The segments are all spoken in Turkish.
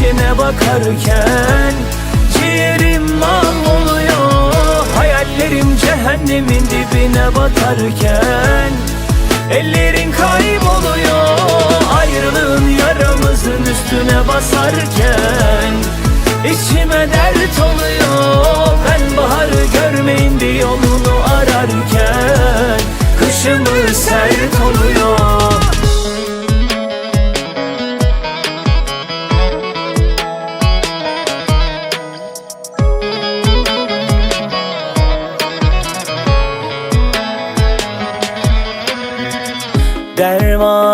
içine bakarken Ciğerim mahvoluyor Hayallerim cehennemin dibine batarken Ellerin kayboluyor Ayrılığın yaramızın üstüne basarken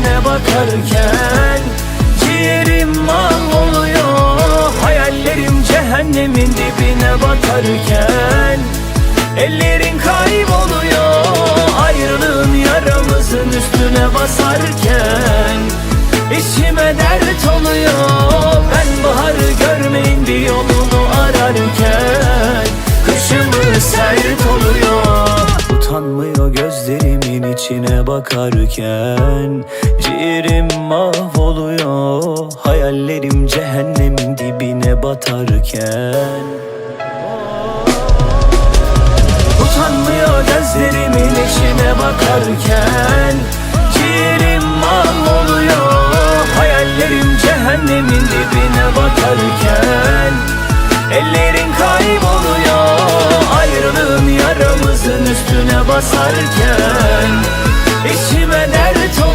içine bakarken Ciğerim mahvoluyor Hayallerim cehennemin dibine batarken Ellerin kayboluyor. Ayrılığın yaramızın üstüne basarken İçime dert oluyor. Ben baharı görmeyin bir yolunu ararken Kışımı sert oluyor. Utanmıyor gözlerimin içine bakarken Ciğerim mahvoluyor. Hayallerim cehennemin dibine batarken. Utanmıyor gözlerimin içine bakarken. Ciğerim mahvoluyor. Hayallerim cehennemin dibine batarken. Ellerin kayboluyor. Ayrılığın yaramızın üstüne basarken. İçime dert oluyor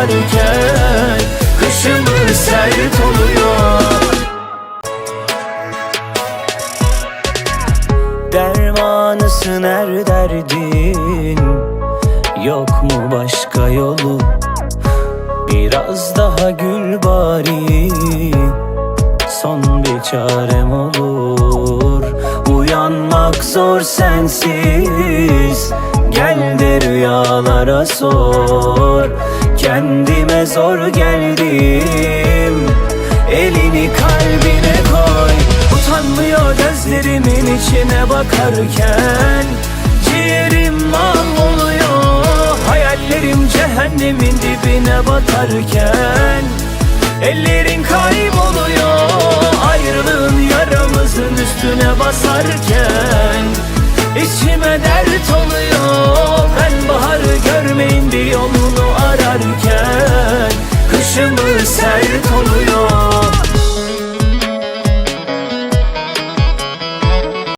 yolunu ararken Kışımı sert oluyor. Dermanısın her derdin? Yok mu başka yolu? Biraz daha gül bari. Son bir çarem olur. Uyanmak zor sensiz. Gel de rüyalara sor Kendime zor geldim. Elini kalbine koy. Utanmıyor gözlerimin içine bakarken. Ciğerim mahvoluyor. Hayallerim cehennemin dibine batarken. Ellerin kayboluyor. Ayrılığın yaramızın üstüne basarken. İçime dert oluyor baharı görmeyin bir yolunu ararken Kışımı sert oluyor